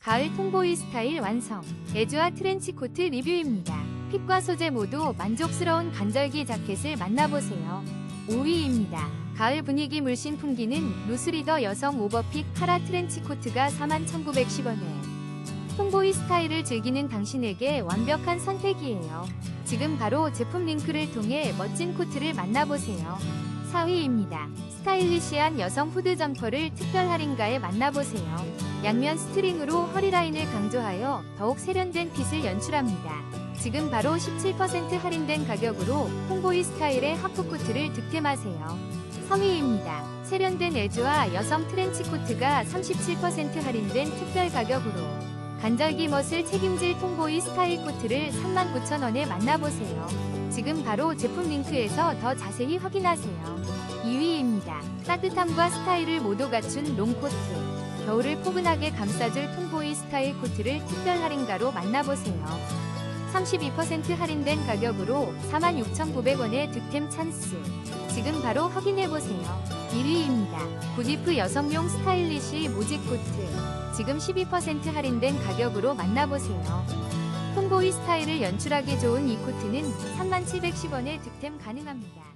가을 통보이 스타일 완성. 에즈와 트렌치 코트 리뷰입니다. 핏과 소재 모두 만족스러운 간절기 자켓을 만나보세요. 5위입니다. 가을 분위기 물씬 풍기는 루스리더 여성 오버핏 카라 트렌치 코트가 41,910원에 통보이 스타일을 즐기는 당신에게 완벽한 선택이에요. 지금 바로 제품 링크를 통해 멋진 코트를 만나보세요. 4위입니다. 스타일리시한 여성 후드 점퍼를 특별 할인가에 만나보세요. 양면 스트링으로 허리라인을 강조하여 더욱 세련된 핏을 연출합니다. 지금 바로 17% 할인된 가격으로 홍보이 스타일의 하프코트를 득템하세요. 3위입니다. 세련된 에즈와 여성 트렌치 코트가 37% 할인된 특별 가격으로 간절기 멋을 책임질 통보이 스타일 코트를 39,000원에 만나보세요. 지금 바로 제품 링크에서 더 자세히 확인하세요. 2위입니다. 따뜻함과 스타일을 모두 갖춘 롱코트. 겨울을 포근하게 감싸줄 통보이 스타일 코트를 특별 할인가로 만나보세요. 32% 할인된 가격으로 46,900원의 득템 찬스. 지금 바로 확인해보세요. 1위입니다. 구디프 여성용 스타일리시 모직 코트. 지금 12% 할인된 가격으로 만나보세요. 통보이 스타일을 연출하기 좋은 이 코트는 3710원에 득템 가능합니다.